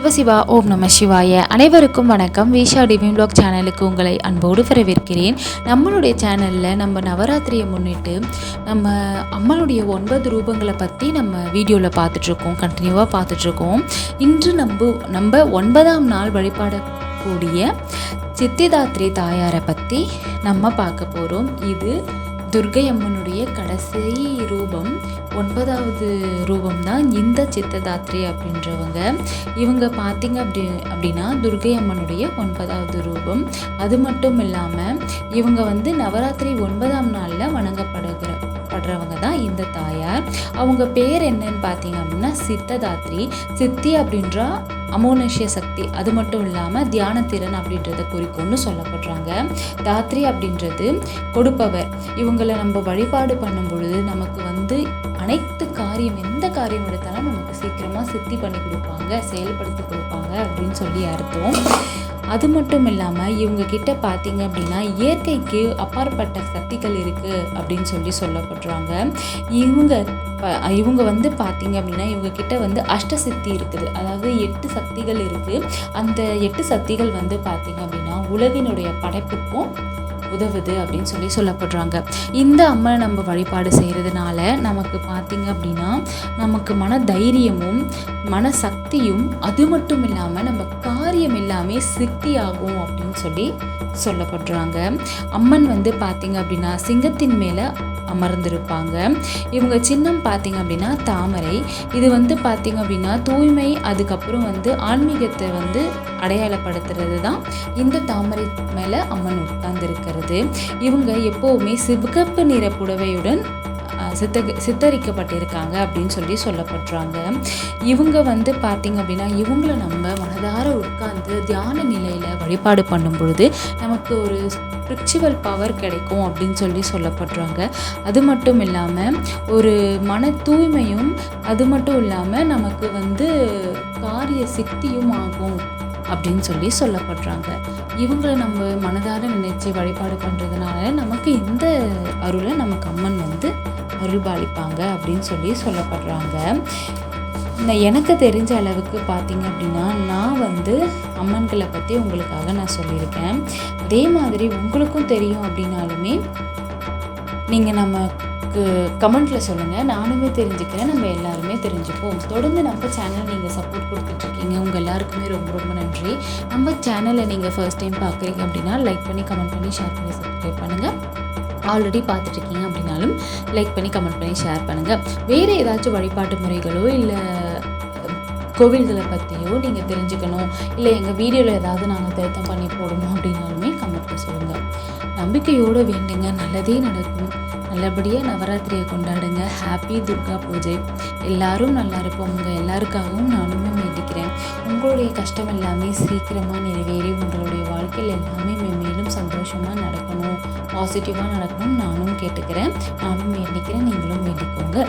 சிவசிவா ஓம் நம சிவாய. அனைவருக்கும் வணக்கம். வீஷா டிவின் பிளாக் சேனலுக்கு உங்களை அன்போடு வரவேற்கிறேன். நம்மளுடைய சேனலில் நம்ம நவராத்திரியை முன்னிட்டு நம்ம அம்மனுடைய ஒன்பது ரூபங்களை பற்றி நம்ம வீடியோவில் பார்த்துட்ருக்கோம். கண்டினியூவாக பார்த்துட்ருக்கோம். இன்று நம்ம நம்ம ஒன்பதாம் நாள் வழிபாடக்கூடிய சித்திதாத்ரி தாயாரை பற்றி நம்ம பார்க்க போகிறோம் இது துர்கை அம்மனுடைய கடைசி ரூபம் ஒன்பதாவது ரூபம் தான் இந்த சித்ததாத்ரி அப்படின்றவங்க. இவங்க பார்த்தீங்க அப்படி அப்படின்னா துர்கை அம்மனுடைய ஒன்பதாவது ரூபம். அது மட்டும் இல்லாமல் இவங்க வந்து நவராத்திரி ஒன்பதாம் நாளில் வணங்கப்படுகிற படுறவங்க தான் இந்த தாயார். அவங்க பேர் என்னன்னு பார்த்தீங்க அப்படின்னா சித்ததாத்ரி. சித்தி அப்படின்றா அமோனஷ்ய சக்தி அது மட்டும் இல்லாமல் தியானத்திறன் அப்படின்றத குறிக்கும்னு சொல்லப்படுறாங்க. தாத்ரி அப்படின்றது கொடுப்பவர். இவங்களை நம்ம வழிபாடு பண்ணும் பொழுது நமக்கு வந்து அனைத்து காரியம் எந்த காரியம் எடுத்தாலும் நமக்கு சீக்கிரமாக சித்தி பண்ணி கொடுப்பாங்க செயல்படுத்தி கொடுப்பாங்க அப்படின்னு சொல்லி அர்த்தம். அது மட்டும் இல்லாமல் இவங்க கிட்ட பார்த்தீங்க அப்படின்னா இயற்கைக்கு அப்பாற்பட்ட சக்திகள் இருக்குது அப்படின்னு சொல்லி சொல்லப்படுறாங்க இவங்க இவங்க வந்து பார்த்தீங்க அப்படின்னா இவங்க கிட்ட வந்து அஷ்டசித்தி இருக்குது. அதாவது எட்டு சக்திகள் இருக்குது அந்த எட்டு சக்திகள் வந்து பார்த்தீங்க அப்படின்னா உலகினுடைய படைப்புக்கும் உதவுது அப்படின்னு சொல்லி சொல்லப்படுறாங்க இந்த அம்மனை நம்ம வழிபாடு செய்கிறதுனால நமக்கு பார்த்திங்க அப்படின்னா நமக்கு மன தைரியமும் மன சக்தியும் அது மட்டும் இல்லாமல் நம்ம காரியம் எல்லாமே சித்தியாகும் அப்படின்னு சொல்லி சொல்லப்படுறாங்க அம்மன் வந்து பார்த்தீங்க அப்படின்னா சிங்கத்தின் மேலே அமர்ந்திருப்பாங்க. இவங்க சின்னம் பார்த்தீங்க அப்படின்னா தாமரை. இது வந்து பார்த்தீங்க அப்படின்னா தூய்மை அதுக்கப்புறம் வந்து ஆன்மீகத்தை வந்து அடையாளப்படுத்துறது தான் இந்த தாமரை மேலே அம்மன் உட்கார்ந்து இருக்கிறது இவங்க எப்போவுமே சிவகப்பு நிற புடவையுடன் சித்த சித்தரிக்கப்பட்டிருக்காங்க அப்படின்னு சொல்லி சொல்லப்படுறாங்க இவங்க வந்து பார்த்திங்க அப்படின்னா இவங்கள நம்ம மனதார உட்கார்ந்து தியான நிலையில் வழிபாடு பண்ணும் பொழுது நமக்கு ஒரு ஸ்பிரிச்சுவல் பவர் கிடைக்கும் அப்படின்னு சொல்லி சொல்லப்படுறாங்க அது மட்டும் இல்லாமல் ஒரு மன தூய்மையும் அது மட்டும் இல்லாமல் நமக்கு வந்து காரிய சித்தியும் ஆகும் அப்படின்னு சொல்லி சொல்லப்படுறாங்க இவங்களை நம்ம மனதார நினைச்சு வழிபாடு பண்ணுறதுனால நமக்கு இந்த அருளை நமக்கு அம்மன் வந்து அருள்பாலிப்பாங்க அப்படின்னு சொல்லி சொல்லப்படுறாங்க. நான் எனக்கு தெரிஞ்ச அளவுக்கு பார்த்தீங்க அப்படின்னா நான் வந்து அம்மன்களை பற்றி உங்களுக்காக நான் சொல்லியிருக்கேன். அதே மாதிரி உங்களுக்கும் தெரியும் அப்படின்னாலுமே நீங்கள் நமக்கு கமெண்ட்டில் சொல்லுங்கள் நானுமே தெரிஞ்சுக்கிறேன். நம்ம எல்லாருமே தெரிஞ்சுப்போம். தொடர்ந்து நம்ம சேனல் நீங்கள் சப்போர்ட் கொடுத்துட்ருக்கீங்க. உங்கள் எல்லாருக்குமே ரொம்ப ரொம்ப நன்றி. நம்ம சேனலை நீங்கள் ஃபர்ஸ்ட் டைம் பார்க்குறீங்க அப்படின்னா லைக் பண்ணி கமெண்ட் பண்ணி ஷேர் பண்ணி சப்ஸ்கிரைப் பண்ணுங்கள் ஆல்ரெடி பார்த்துட்ருக்கீங்க அப்படின்னாலும் லைக் பண்ணி கமெண்ட் பண்ணி ஷேர் பண்ணுங்கள் வேறு ஏதாச்சும் வழிபாட்டு முறைகளோ இல்லை கோவில்களை பற்றியோ நீங்கள் தெரிஞ்சுக்கணும் இல்லை எங்கள் வீடியோவில் ஏதாவது நாங்கள் திருத்தம் பண்ணி போடணும் அப்படின்னாலுமே கமெண்ட்டில் சொல்லுங்கள் நம்பிக்கையோடு வேண்டுங்க. நல்லதே நடக்கும். நல்லபடியாக நவராத்திரியை கொண்டாடுங்க. ஹாப்பி துர்கா பூஜை. எல்லாரும் நல்லா இருப்போம் உங்கள் எல்லாருக்காகவும் நானுமே வேண்டிக்கிறேன். உங்களுடைய கஷ்டம் எல்லாமே சீக்கிரமாக நிறைவேறி உங்களுடைய வாழ்க்கையில் எல்லாமே மேலும் சந்தோஷமாக பாசிட்டிவாக நடக்கணும்னு நானும் கேட்டுக்கிறேன். நானும் வேண்டிக்கிறேன். நீங்களும் வேண்டிக்கோங்க.